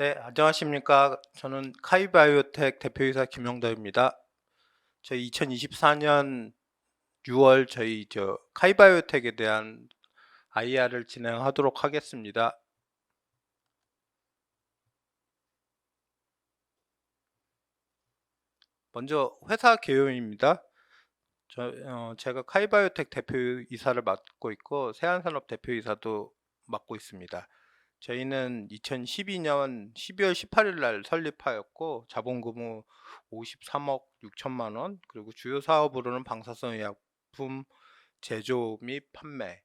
네, 안녕하십니까. 저는 카이바이오텍 대표이사 김영덕입니다. 저희 2024년 6월 저희 저 카이바이오텍에 대한 IR을 진행하도록 하겠습니다. 먼저 회사 개요입니다. 저, 어, 제가 카이바이오텍 대표이사를 맡고 있고 세안산업 대표이사도 맡고 있습니다. 저희는 2012년 12월 18일 날 설립하였고 자본 규모 53억 6천만 원 그리고 주요 사업으로는 방사선 의약품 제조 및 판매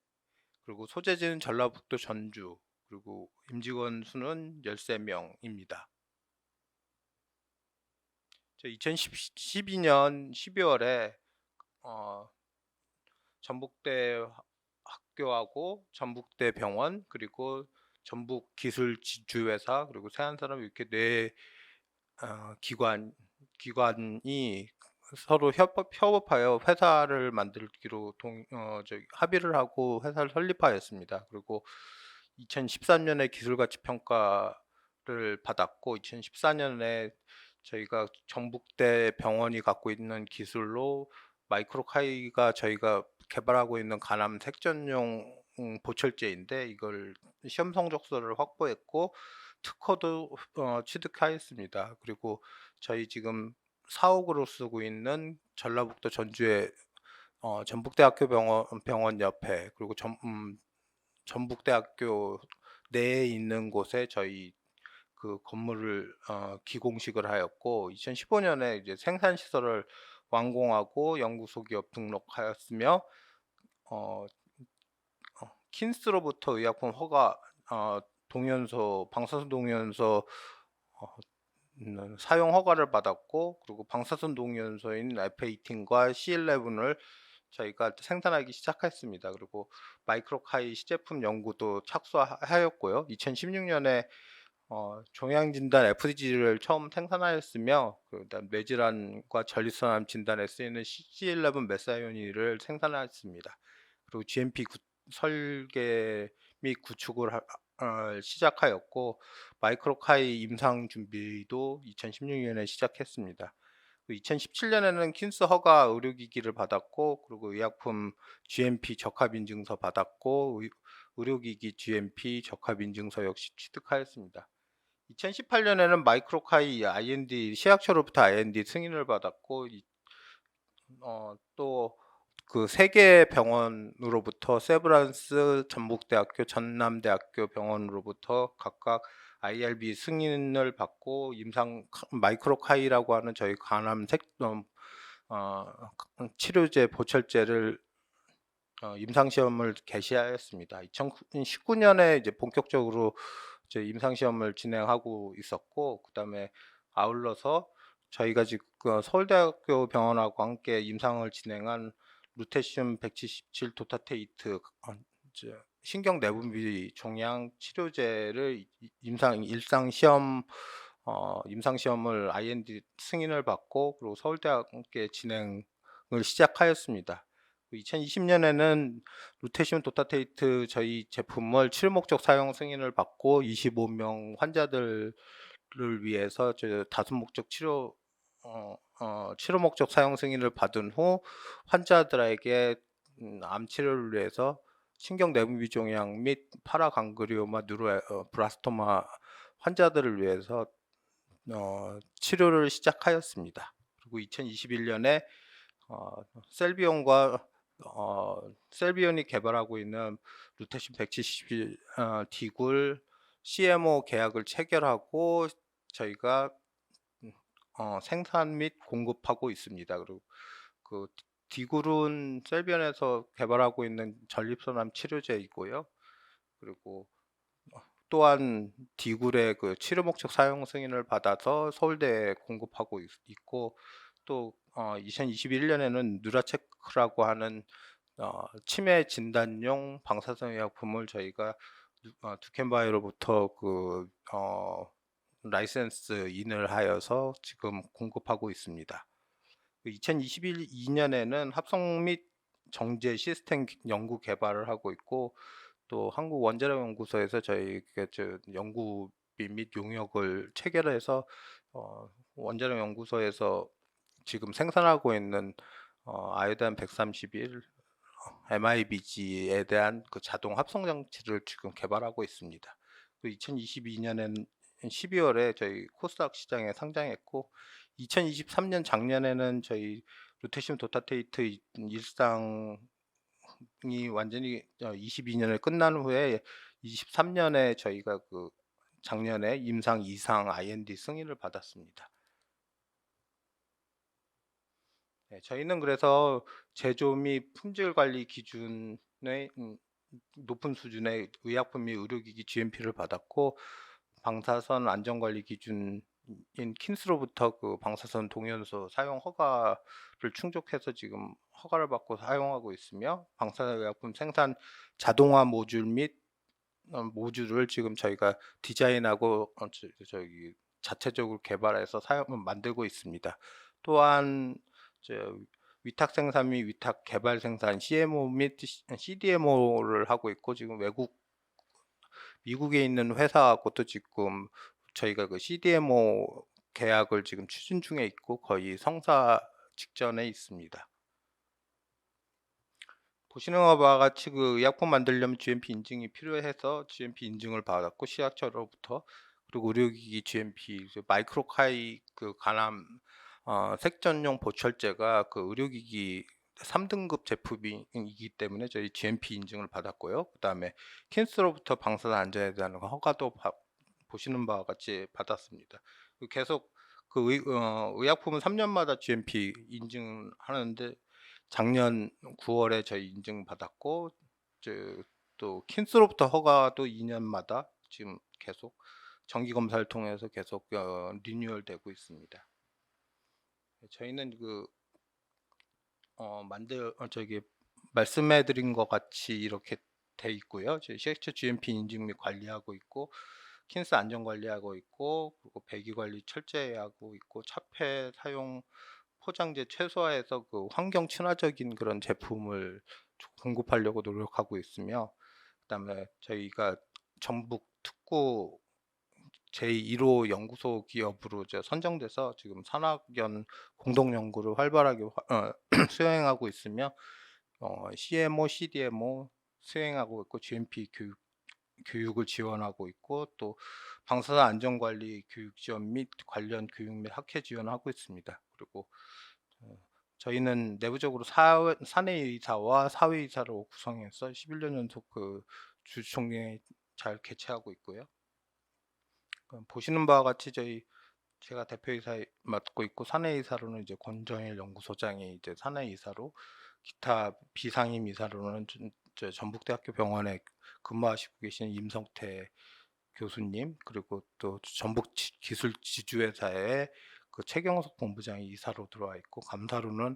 그리고 소재지는 전라북도 전주 그리고 임직원 수는 13명입니다. 2012년 12월에 어, 전북대 학교하고 전북대 병원 그리고 전북 기술 주회사 그리고 세안산업 이렇게 네 어, 기관 기관이 서로 협업, 협업하여 회사를 만들기로 동, 어, 저, 합의를 하고 회사를 설립하였습니다. 그리고 2013년에 기술가치 평가를 받았고 2014년에 저희가 전북대 병원이 갖고 있는 기술로 마이크로카이가 저희가 개발하고 있는 간암 색전용 음, 보철제인데 이걸 시험 성적서를 확보했고 특허도 어, 취득하였습니다. 그리고 저희 지금 사옥으로 쓰고 있는 전라북도 전주의 어, 전북대학교 병원, 병원 옆에 그리고 전, 음, 전북대학교 내에 있는 곳에 저희 그 건물을 어, 기공식을 하였고 2015년에 이제 생산 시설을 완공하고 연구소 기업 등록하였으며 어, 킨스로부터 의약품 허가 어, 동연서 방사선 동연서 어, 음, 사용 허가를 받았고 그리고 방사선 동연서인 F18과 C11을 저희가 생산하기 시작했습니다. 그리고 마이크로카이 시제품 연구도 착수하였고요. 2016년에 어, 종양진단 FDG를 처음 생산하였으며 그다음 뇌질환과 전립선암 진단에 쓰이는 C11 메사이오니를 생산하였습니다. 그리고 GMP 구, 설계 및 구축을 하, 어, 시작하였고 마이크로카이 임상 준비도 2016년에 시작했습니다. 2017년에는 킨스 허가 의료기기를 받았고 그리고 의약품 GMP 적합 인증서 받았고 의료기기 GMP 적합 인증서 역시 취득하였습니다. 2018년에는 마이크로카이 IND 시약처로부터 IND 승인을 받았고 어, 또 그 세계 병원으로부터 세브란스 전북대학교 전남대학교 병원으로부터 각각 IRB 승인을 받고 임상 마이크로카이라고 하는 저희 간암 색 어, 어 치료제 보철제를 어, 임상 시험을 개시하였습니다. 2019년에 이제 본격적으로 이제 임상 시험을 진행하고 있었고 그다음에 아울러서 저희가 지금 그 서울대학교 병원하고 함께 임상을 진행한 루테슘 177 도타테이트 어, 신경 내분비 종양 치료제를 임상 일상 시험 어, 임상 시험을 IND 승인을 받고 그리고 서울대와 함께 진행을 시작하였습니다. 2020년에는 루테슘 도타테이트 저희 제품을 치료 목적 사용 승인을 받고 25명 환자들을 위해서 저 다섯 목적 치료 어, 어, 치료 목적 사용 승인을 받은 후 환자들에게 음, 암 치료를 위해서 신경 내분비 종양 및 파라강그리오마 누로 어, 환자들을 위해서 어, 치료를 시작하였습니다. 그리고 2021년에 어, 셀비온과 어, 셀비온이 개발하고 있는 루테신 171 어, 디굴 CMO 계약을 체결하고 저희가 어, 생산 및 공급하고 있습니다. 그리고 그 디굴은 셀비언에서 개발하고 있는 전립선암 치료제이고요. 그리고 또한 디굴의 그 치료 목적 사용 승인을 받아서 서울대에 공급하고 있, 고 또 어, 2021년에는 누라체크라고 하는 어, 치매 진단용 방사선 의약품을 저희가 어, 두캔바이로부터 그 어, 라이센스 인을 하여서 지금 공급하고 있습니다. 2021년에는 합성 및 정제 시스템 연구 개발을 하고 있고 또 한국 원자력 연구소에서 저희 그 연구 장비 및 용역을 체결해서 어, 원자력 연구소에서 지금 생산하고 있는 어, 아이오단 131 MIBG에 대한 그 자동 합성 장치를 지금 개발하고 있습니다. 2022년에는 12월에 저희 코스닥 시장에 상장했고 2023년 작년에는 저희 루테슘 도타테이트 일상이 완전히 22년을 끝난 후에 23년에 저희가 그 작년에 임상 이상 IND 승인을 받았습니다. 네, 저희는 그래서 제조 및 품질 관리 기준의 음, 높은 수준의 의약품 및 의료기기 GMP를 받았고 방사선 안전관리 기준인 킨스로부터 그 방사선 동연소 사용 허가를 충족해서 지금 허가를 받고 사용하고 있으며 방사의약품 생산 자동화 모듈 및 어, 모듈을 지금 저희가 디자인하고 어, 저, 저기 자체적으로 개발해서 사용 만들고 있습니다. 또한 저 위탁 생산 및 위탁 개발 생산 CMO 및 CDMO를 하고 있고 지금 외국 미국에 있는 회사하고도 지금 저희가 그 CDMO 계약을 지금 추진 중에 있고 거의 성사 직전에 있습니다. 보시는 바와 같이 그 의약품 만들려면 GMP 인증이 필요해서 GMP 인증을 받았고 시약처로부터 그리고 의료기기 GMP 마이크로카이 그 간암 어, 색전용 보철제가 그 의료기기 3등급 제품이기 때문에 저희 GMP 인증을 받았고요. 그 다음에 킨스로부터 방사선 안전에 대한 허가도 바, 보시는 바와 같이 받았습니다. 계속 그 의, 어, 의약품은 3년마다 GMP 인증하는데 작년 9월에 저희 인증 받았고 또 킨스로부터 허가도 2년마다 지금 계속 정기 검사를 통해서 계속 어, 리뉴얼 되고 있습니다. 저희는 그 어, 만들 어, 저기 말씀해드린 것 같이 이렇게 돼 있고요. 저희 시엑처 GMP 인증 및 관리하고 있고 킨스 안전 관리하고 있고 그리고 배기 관리 철저히 하고 있고 차폐 사용 포장재 최소화해서 그 환경 친화적인 그런 제품을 공급하려고 노력하고 있으며 그다음에 저희가 전북 특구 제1호 연구소 기업으로 이제 선정돼서 지금 산학연 공동 연구를 활발하게 어, 수행하고 있으며 어, CMO, CDMO 수행하고 있고 GMP 교육 교육을 지원하고 있고 또 방사선 안전관리 교육 지원 및 관련 교육 및 학회 지원하고 있습니다. 그리고 어, 저희는 내부적으로 사, 사내이사와 사회이사를 구성해서 11년 연속 그 주총회 잘 개최하고 있고요. 보시는 바와 같이 저희 제가 대표이사 맡고 있고 사내이사로는 이제 권정일 연구소장이 이제 사내이사로 기타 비상임 이사로는 저 전북대학교 병원에 근무하시고 계신 임성태 교수님 그리고 또 전북 기술 지주회사의 그 최경석 본부장이 이사로 들어와 있고 감사로는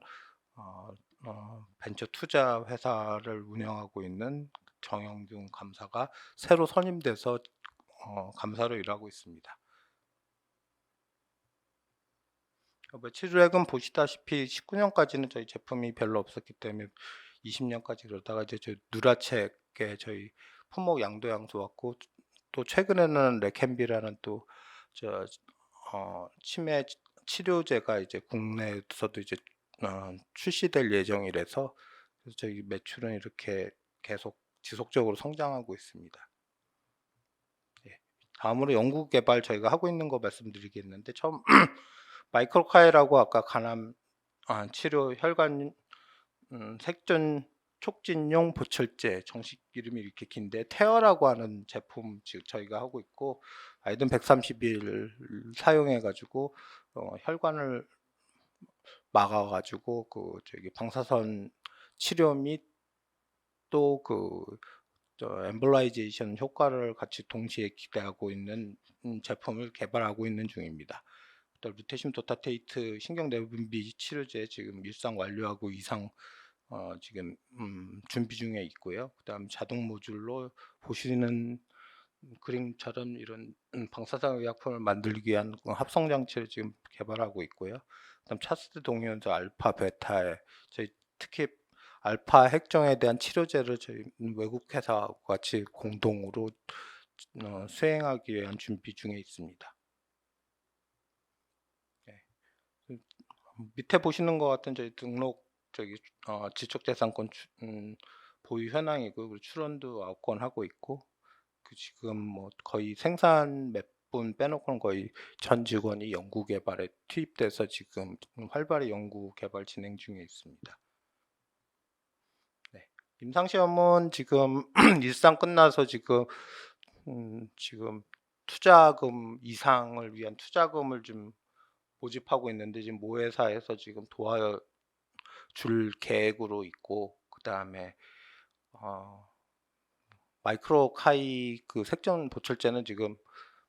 어, 어, 벤처 투자 회사를 운영하고 있는 정영준 감사가 새로 선임돼서 어, 감사로 일하고 있습니다. 며칠액은 보시다시피 19년까지는 저희 제품이 별로 없었기 때문에 20년까지 그러다가 이제 저 누라책에 저희 품목 양도양수 왔고 또 최근에는 레캠비라는 또 저 어, 치매 치료제가 이제 국내에서도 이제 어, 출시될 예정이라서 저희 매출은 이렇게 계속 지속적으로 성장하고 있습니다. 다음으로 연구 개발 저희가 하고 있는 거 말씀드리겠는데 처음 마이크로카이라고 아까 간암 아, 치료 혈관 음, 색전 촉진용 보철제 정식 이름이 이렇게 긴데 테어라고 하는 제품 즉 저희가 하고 있고 아이든 130일 사용해 가지고 어, 혈관을 막아 가지고 그 저기 방사선 치료 및 또그 엠블라이제이션 효과를 같이 동시에 기대하고 있는 음, 제품을 개발하고 있는 중입니다. 또 루테슘 도타테이트 신경 내분비 치료제 지금 일상 완료하고 이상 어, 지금 음, 준비 중에 있고요. 그다음 자동 모듈로 보시는 그림처럼 이런 음, 방사선 의약품을 만들기 위한 그 합성 장치를 지금 개발하고 있고요. 그다음 차스드 동위원소 알파 베타에 저희 특히 알파 핵종에 대한 치료제를 저희 외국 회사와 같이 공동으로 어, 수행하기 위한 준비 중에 있습니다. 네. 그, 밑에 보시는 것 같은 저희 등록 저기 어, 지적재산권 추- 음, 보유 현황이고 출원도 아홉 건 하고 있고 그 지금 뭐 거의 생산 몇 분 빼놓고는 거의 전 직원이 연구 개발에 투입돼서 지금 활발히 연구 개발 진행 중에 있습니다. 네. 임상 시험은 지금 일상 끝나서 지금 음, 지금 투자금 이상을 위한 투자금을 좀 모집하고 있는데 지금 모회사에서 지금 도와줄 계획으로 있고 그 다음에 어, 마이크로 카이 그 색전 보철제는 지금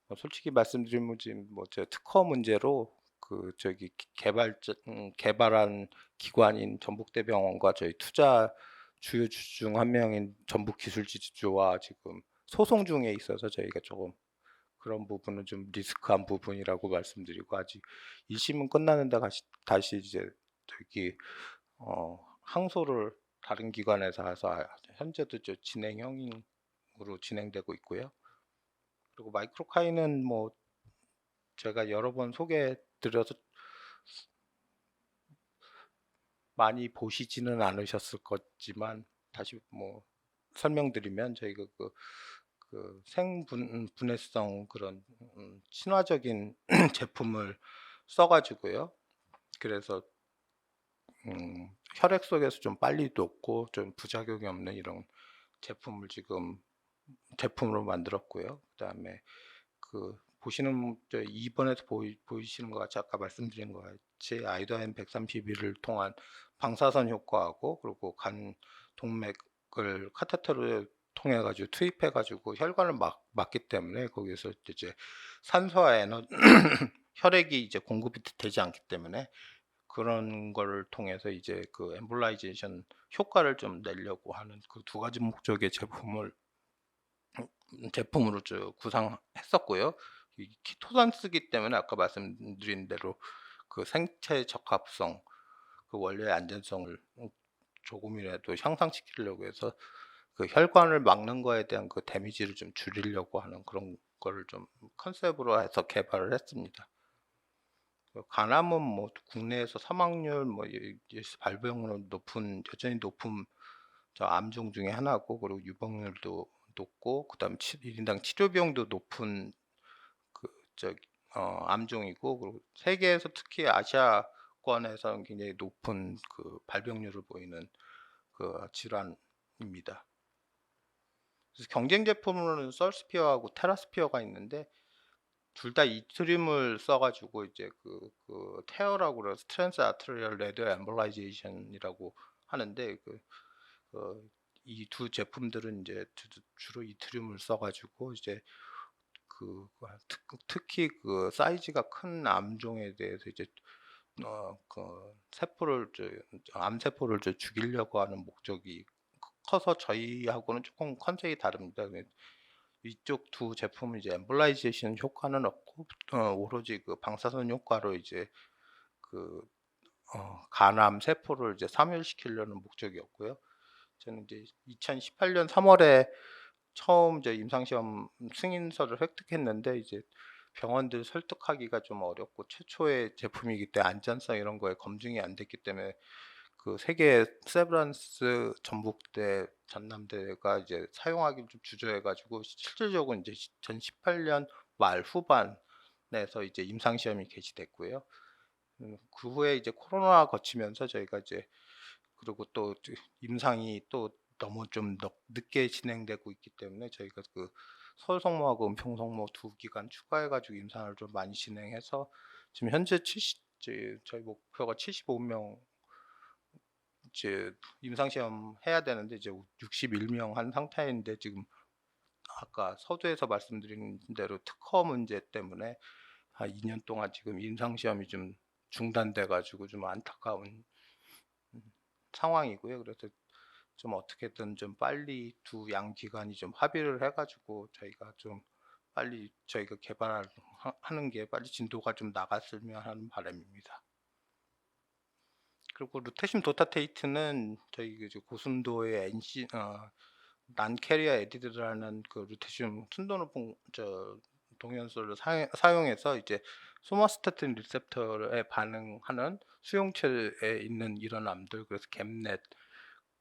뭐 솔직히 말씀드리면 지금 뭐저 특허 문제로 그 저기 기- 개발 음, 개발한 기관인 전북대병원과 저희 투자 주요 주중한 명인 전북 기술지주와 지금 소송 중에 있어서 저희가 조금 그런 부분은 좀 리스크한 부분이라고 말씀드리고 아직 1심은 끝나는데 다시, 다시 이제 저기 어, 항소를 다른 기관에서 해서 아- 현재도 저 진행형으로 진행되고 있고요. 그리고 마이크로카이는 뭐 제가 여러 번 소개해 드려서 많이 보시지는 않으셨을 거지만 다시 뭐 설명드리면 저희가 그, 그 생분 분해성 그런 음, 친화적인 제품을 써가지고요. 그래서 음, 혈액 속에서 좀 빨리 녹고 좀 부작용이 없는 이런 제품을 지금 제품으로 만들었고요. 그다음에 그 보시는 저 2번에서 보이, 보이시는 것 같이 아까 말씀드린 것 같이 아이도엔 131을 통한 방사선 효과하고 그리고 간 동맥을 카테터를 통해 가지고 투입해 가지고 혈관을 막, 막기 때문에 거기서 이제 산소와 에너 혈액이 이제 공급이 되지 않기 때문에 그런 거를 통해서 이제 그 엠볼라이제이션 효과를 좀 내려고 하는 그 두 가지 목적의 제품을 음, 제품으로 저 구상했었고요. 이 키토산 쓰기 때문에 아까 말씀드린 대로 그 생체 적합성, 그 원료의 안전성을 조금이라도 향상시키려고 해서 그 혈관을 막는 거에 대한 그 데미지를 좀 줄이려고 하는 그런 거를 좀 컨셉으로 해서 개발을 했습니다. 그 간암은 뭐 국내에서 사망률 뭐 발병률 높은 여전히 높은 저 암종 중에 하나고 그리고 유병률도 높고 그다음 치, 1인당 치료 비용도 높은 그 저기 어, 암종이고 그리고 세계에서 특히 아시아권에서는 굉장히 높은 그 발병률을 보이는 그 질환입니다. 그래서 경쟁 제품으로는 썰스피어하고 테라스피어가 있는데 둘 다 이트림을 써가지고 이제 그, 그 테어라고 그래서 트랜스 아트리얼 레드 엠볼라이제이션이라고 하는데 그, 이두 제품들은 이제 주- 주로 이트륨을 써가지고 이제 그 특, 특히 그 사이즈가 큰 암종에 대해서 이제 어그 세포를 저 암세포를 저 죽이려고 하는 목적이 커서 저희하고는 조금 컨셉이 다릅니다. 이쪽 두 제품은 이제 엠볼라이제이션 효과는 없고 어, 오로지 그 방사선 효과로 이제 그 어, 간암 세포를 이제 사멸시키려는 목적이었고요. 저는 이제 2018년 3월에 처음 이제 임상시험 승인서를 획득했는데 이제 병원들 설득하기가 좀 어렵고 최초의 제품이기 때문에 안전성 이런 거에 검증이 안 됐기 때문에 그 세계 세브란스 전북대 전남대가 이제 사용하기를 좀 주저해가지고 실질적으로 이제 2018년 말 후반에서 이제 임상 시험이 개시됐고요. 음, 그 후에 이제 코로나 거치면서 저희가 이제 그리고 또 임상이 또 너무 좀 늦- 늦게 진행되고 있기 때문에 저희가 그 서울 성모하고 은평 성모 두 기관 추가해가지고 임상을 좀 많이 진행해서 지금 현재 70, 이제 저희 목표가 75명 이제 임상 시험 해야 되는데 이제 61명 한 상태인데 지금 아까 서두에서 말씀드린 대로 특허 문제 때문에 한 2년 동안 지금 임상 시험이 좀 중단돼 가지고 좀 안타까운 음, 상황이고요. 그래서 좀 어떻게든 좀 빨리 두 양 기관이 좀 합의를 해가지고 저희가 좀 빨리 저희가 개발하는 게 빨리 진도가 좀 나갔으면 하는 바람입니다. 그리고 루테슘 도타테이트는 저희 그 고순도의 NC 어, 난 캐리어 에디드라는 그 루테슘 순도 높은 저 동연소를 사용, 사용 해서 이제 소마스타틴 리셉터에 반응하는 수용체에 있는 이런 암들 그래서 갭넷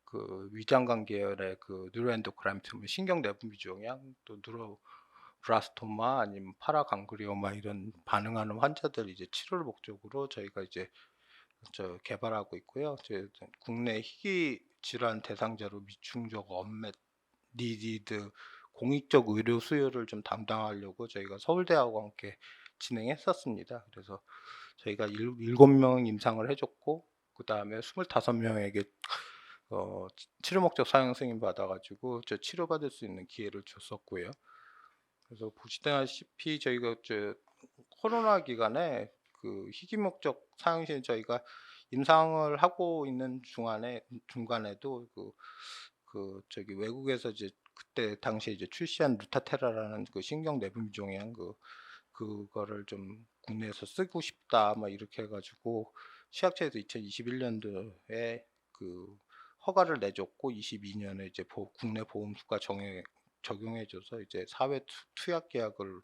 그 위장관 계열의 그 뉴로엔도크라인 뭐 신경 내부 미종양 또 뉴로블라스토마 아니면 파라강그리오마 이런 반응하는 환자들 이제 치료를 목적으로 저희가 이제 저 개발하고 있고요. 저 국내 희귀 질환 대상자로 미충족 언맷 니디드 공익적 의료 수요를 좀 담당하려고 저희가 서울대하고 함께 진행했었습니다. 그래서 저희가 일, 7명 임상을 해줬고 그 다음에 25명에게 어, 치- 치료 목적 사용 승인 받아가지고 저 치료 받을 수 있는 기회를 줬었고요. 그래서 보시다시피 저희가 저 코로나 기간에 그 희귀 목적 사용 시 저희가 임상을 하고 있는 중간에 중간에도 그, 그 저기 외국에서 이제 그때 당시에 이제 출시한 루타테라라는 그 신경 내분 미종양 그 그거를 좀 국내에서 쓰고 싶다 막 이렇게 해가지고 시약처에서 2021년도에 그 허가를 내줬고 22년에 이제 보- 국내 보험수가 적용해줘서 이제 사회 투- 투약 계약을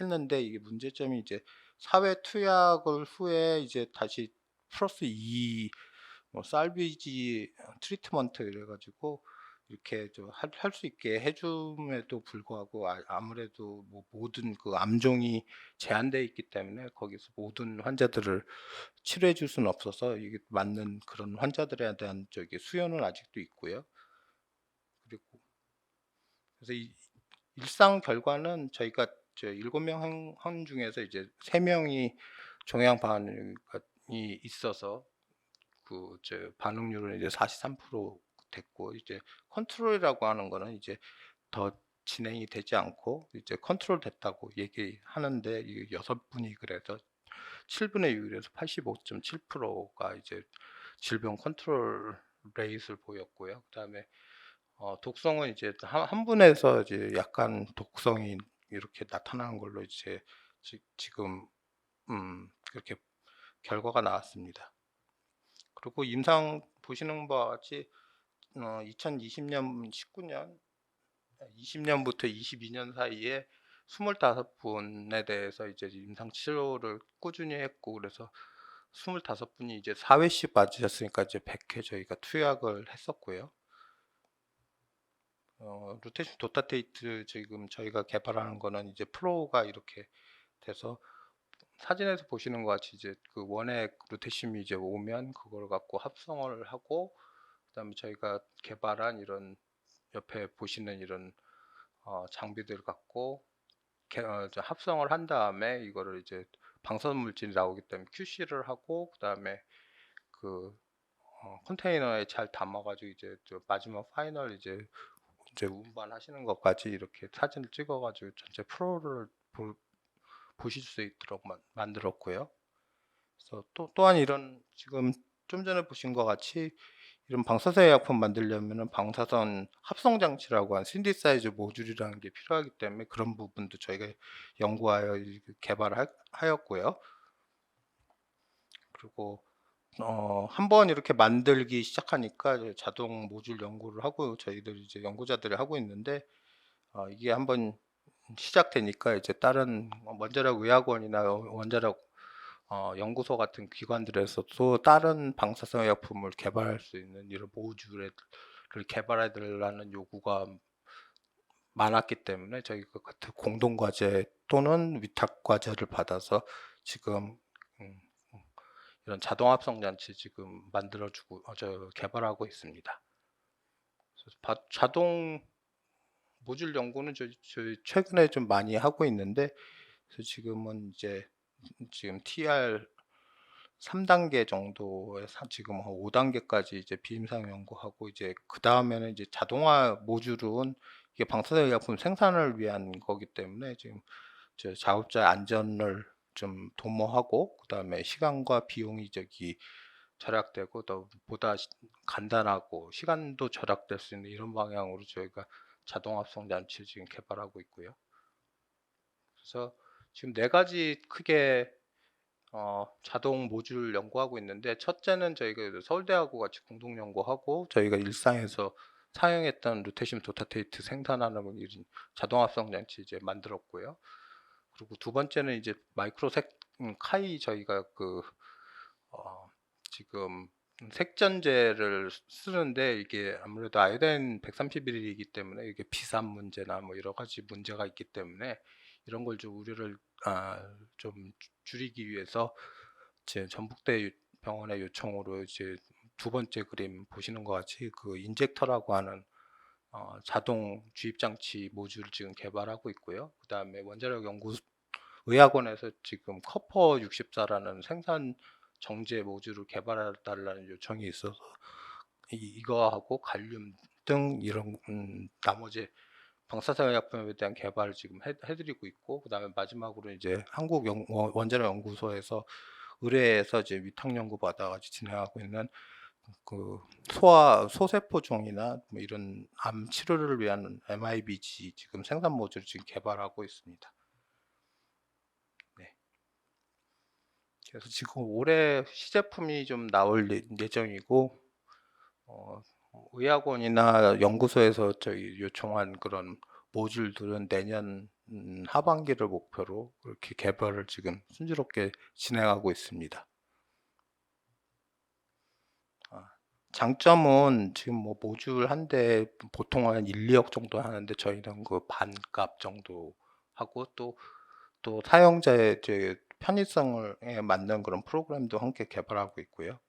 했는데 이게 문제점이 이제 사회 투약을 후에 이제 다시 플러스 2뭐 살비지 트리트먼트 이래가지고 이렇게 할 수 있게 해줌에도 불구하고 아, 아무래도 뭐 모든 그 암종이 제한되어 있기 때문에 거기서 모든 환자들을 치료해 줄 수는 없어서 이게 맞는 그런 환자들에 대한 저기 수요는 아직도 있고요. 그리고 그래서 이 일상 결과는 저희가 저 일곱 명 한, 한 중에서 이제 세 명이 종양 반응이 있어서 그 저 반응률은 이제 43% 됐고 이제 컨트롤이라고 하는 거는 이제 더 진행이 되지 않고 이제 컨트롤 됐다고 얘기하는데 이 여섯 분이 그래서 7분의 유율에서 85.7%가 이제 질병 컨트롤 레이스를 보였고요. 그다음에 어, 독성은 이제 한, 한 분에서 이제 약간 독성이 이렇게 나타나는 걸로 이제 지, 지금 음, 그렇게 결과가 나왔습니다. 그리고 임상 보시는 바와 같이 어, 2020년 19년 20년부터 22년 사이에 25분에 대해서 이제 임상 치료를 꾸준히 했고 그래서 25분이 이제 4회씩 맞으셨으니까 이제 100회 저희가 투약을 했었고요. 어, 루테슘 도타테이트 지금 저희가 개발하는 거는 이제 프로가 이렇게 돼서 사진에서 보시는 것 같이 이제 그 원액 루테슘이 이제 오면 그걸 갖고 합성을 하고 그다음에 저희가 개발한 이런 옆에 보시는 이런 어, 장비들 갖고 개- 어, 저 합성을 한 다음에 이거를 이제 방사선 물질이 나오기 때문에 QC를 하고 그다음에 그 어, 컨테이너에 잘 담아가지고 이제 저 마지막 파이널 이제 이제 운반하시는 것까지 이렇게 사진을 찍어가지고 전체 프로를 보, 보실 수 있도록 만, 만들었고요. 그래서 또 또한 이런 지금 좀 전에 보신 것 같이 이런 방사선 의약품 만들려면은 방사선 합성 장치라고 한 신디사이즈 모듈이라는 게 필요하기 때문에 그런 부분도 저희가 연구하여 이- 개발하였고요. 그리고 어, 한 번 이렇게 만들기 시작하니까 자동 모듈 연구를 하고 저희들 이제 연구자들이 하고 있는데 어, 이게 한번 시작되니까 이제 다른 원자력 의학원이나 원자력 어, 연구소 같은 기관들에서도 다른 방사성 의약품을 개발할 수 있는 이런 모듈을 개발해야 되라는 요구가 많았기 때문에 저희가 같은 공동 과제 또는 위탁 과제를 받아서 지금 음, 음, 이런 자동 합성 장치 지금 만들어주고 어, 저 개발하고 있습니다. 바- 자동 모듈 연구는 저희, 저희 최근에 좀 많이 하고 있는데 그래서 지금은 이제 지금 TR 3단계 정도에 사- 지금 한 5단계까지 이제 비임상 연구하고 이제 그 다음에는 이제 자동화 모듈은 이게 방사선 의약품 생산을 위한 거기 때문에 지금 저 작업자 안전을 좀 도모하고 그 다음에 시간과 비용이 저기 절약되고 또 보다 시- 간단하고 시간도 절약될 수 있는 이런 방향으로 저희가 자동 합성 장치 지금 개발하고 있고요. 그래서 지금 네 가지 크게 어, 자동 모듈 연구하고 있는데 첫째는 저희가 서울대하고 같이 공동 연구하고 저희가 일상에서 사용했던 루테슘 도타테이트 생산하는 자동 합성 장치 이제 만들었고요. 그리고 두 번째는 이제 마이크로색 음, 카이 저희가 그 어, 지금 색전제를 쓰는데 이게 아무래도 아이오딘 131이기 때문에 이게 비산 문제나 뭐 여러 가지 문제가 있기 때문에 이런 걸 좀 우려를 아, 좀 주- 줄이기 위해서 제 전북대 유- 병원의 요청으로 이제 두 번째 그림 보시는 것 같이 그 인젝터라고 하는 어, 자동 주입 장치 모듈을 지금 개발하고 있고요. 그다음에 원자력 연구 의학원에서 지금 커퍼 64라는 생산 정제 모듈을 개발해 달라는 요청이 있어서 이, 이거하고 갈륨 등 이런 음, 나머지 방사선의약품에 대한 개발을 지금 해, 해드리고 있고 그다음에 마지막으로 이제 한국 연, 원- 원자력 연구소에서 의뢰해서 이제 위탁 연구 받아가지고 진행하고 있는 그 소아 소세포종이나 뭐 이런 암 치료를 위한 MIBG 지금 생산 모듈을 지금 개발하고 있습니다. 네. 그래서 지금 올해 시제품이 좀 나올 예- 예정이고 어, 의학원이나 연구소에서 저희 요청한 그런 모듈들은 내년 음, 하반기를 목표로 그렇게 개발을 지금 순조롭게 진행하고 있습니다. 아, 장점은 지금 뭐 모듈 한 대 보통 한 1, 2억 정도 하는데 저희는 그 반값 정도 하고 또 또 사용자의 편의성을 에 맞는 그런 프로그램도 함께 개발하고 있고요.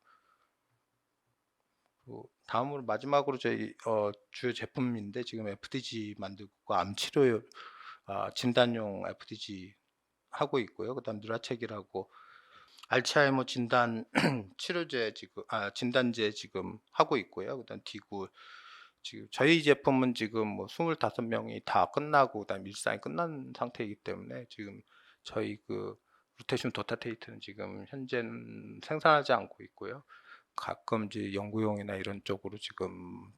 그 다음으로 마지막으로 저희 어, 주요 제품인데 지금 FDG 만들고 암 치료 아, 진단용 FDG 하고 있고요. 그다음 누라책이라고 알츠하이머 진단 치료제 지금 아 진단제 지금 하고 있고요. 그다음 디구 지금 저희 제품은 지금 뭐 25명이 다 끝나고 그다음 일상이 끝난 상태이기 때문에 지금 저희 그 루테슘 도타테이트는 지금 현재는 생산하지 않고 있고요. 가끔 이제 연구용이나 이런 쪽으로 지금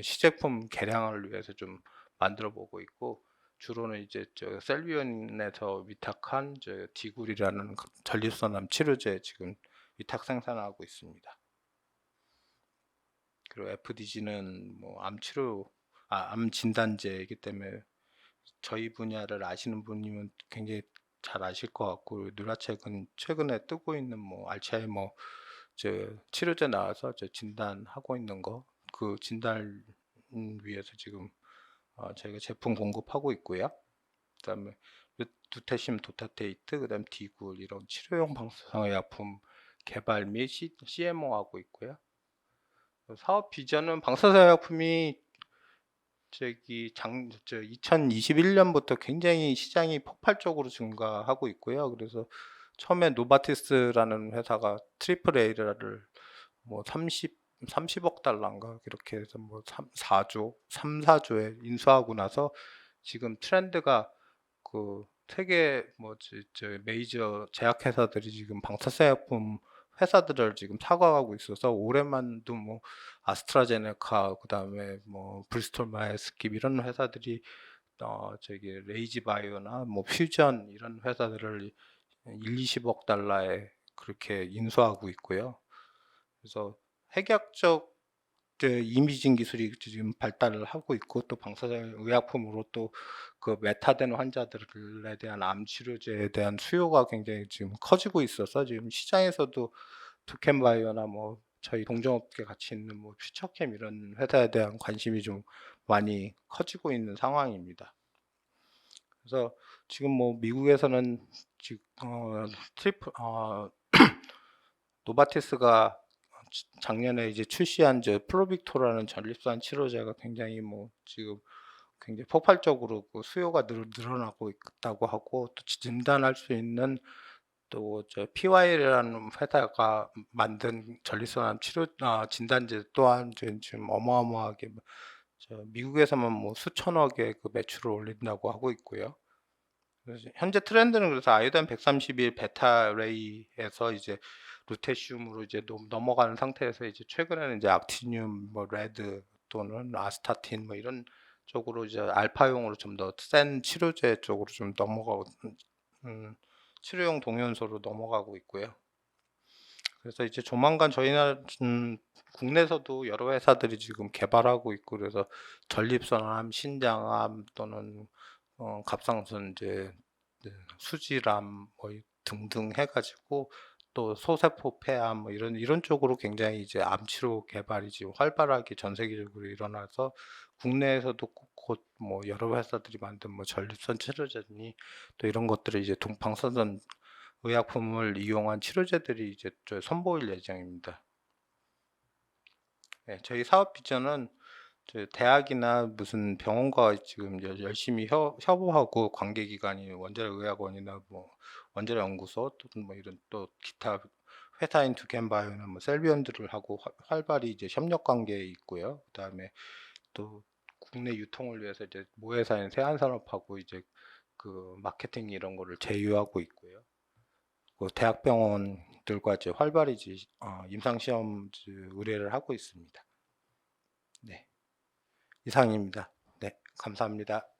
시제품 개량을 위해서 좀 만들어 보고 있고 주로는 이제 저 셀비온에서 위탁한 저 디굴이라는 그 전립선암 치료제 지금 위탁 생산하고 있습니다. 그리고 FDG는 뭐 암 치료, 아, 암 진단제이기 때문에 저희 분야를 아시는 분이면 굉장히 잘 아실 것 같고 누라책은 최근에 뜨고 있는 뭐 알츠하이머 저 치료제 나와서 저 진단하고 있는 거 그 진단을 위해서 지금 어, 저희가 제품 공급하고 있고요. 그다음에 루- 루테슘 도타테이트, 그다음 디굴 이런 치료용 방사선의약품 개발 및 C, CMO 하고 있고요. 사업 비전은 방사선의약품이 저기 장, 저 2021년부터 굉장히 시장이 폭발적으로 증가하고 있고요. 그래서 처음에 노바티스라는 회사가 트리플 A를 뭐 30, 30억 달러인가? 이렇게 해서 뭐 3, 4조, 3, 4조에 인수하고 나서 지금 트렌드가 그 세계 뭐 저, 저 메이저 제약회사들이 지금 방사선약품 회사들을 지금 사과하고 있어서 올해만도 뭐 아스트라제네카 그다음에 뭐 브리스톨 마이스킵 이런 회사들이 어 저기 레이지 바이오나 뭐 퓨전 이런 회사들을 1, 20억 달러에 그렇게 인수하고 있고요. 그래서 핵약적 그 이미징 기술이 지금 발달을 하고 있고 또 방사선 의약품으로 또 그 메타된 환자들에 대한 암 치료제에 대한 수요가 굉장히 지금 커지고 있어서 지금 시장에서도 투캠바이오나 뭐 저희 동종업계 같이 있는 뭐 퓨처캠 이런 회사에 대한 관심이 좀 많이 커지고 있는 상황입니다. 그래서 지금 뭐 미국에서는 지금 어, 트리플 어, 노바티스가 지- 작년에 이제 출시한 저 플로빅토라는 전립선 치료제가 굉장히 뭐 지금 굉장히 폭발적으로 그 수요가 늘, 늘어나고 있다고 하고 또 진단할 수 있는 또 저 PY라는 회사가 만든 전립선암 치료 아, 진단제 또한 지금 어마어마하게 뭐저 미국에서만 뭐 수천억의 그 매출을 올린다고 하고 있고요. 현재 트렌드는 그래서 아이오딘 131 베타 레이에서 이제 루테슘으로 이제 넘- 넘어가는 상태에서 이제 최근에는 이제 악티늄, 뭐 레드 또는 아스타틴 뭐 이런 쪽으로 이제 알파용으로 좀 더 센 치료제 쪽으로 좀 넘어가고 음, 치료용 동연소로 넘어가고 있고요. 그래서 이제 조만간 저희나 음, 국내에서도 여러 회사들이 지금 개발하고 있고 그래서 전립선암, 신장암 또는 어, 갑상선제, 네, 수질암 뭐 이- 등등 해가지고 또 소세포 폐암 뭐 이런 이런 쪽으로 굉장히 이제 암 치료 개발이 지금 활발하게 전 세계적으로 일어나서 국내에서도 곧뭐 여러 회사들이 만든 뭐 전립선 치료제니 또 이런 것들을 이제 동방선선 의약품을 이용한 치료제들이 이제 저 선보일 예정입니다. 네, 저희 사업 비전은 저 대학이나 무슨 병원과 지금 열- 열심히 협, 협업하고 관계기관이 원자력의학원이나 뭐 원자력연구소 또는 뭐 이런 또 기타 회사인 두캔바이오나 뭐 셀비언들을 하고 화- 활발히 이제 협력 관계에 있고요. 그다음에 또 국내 유통을 위해서 이제 모회사인 세안산업하고 이제 그 마케팅 이런 거를 제휴하고 있고요. 그 대학병원들과 이제 활발히 이제 어, 임상시험 의뢰를 하고 있습니다. 네, 이상입니다. 네, 감사합니다.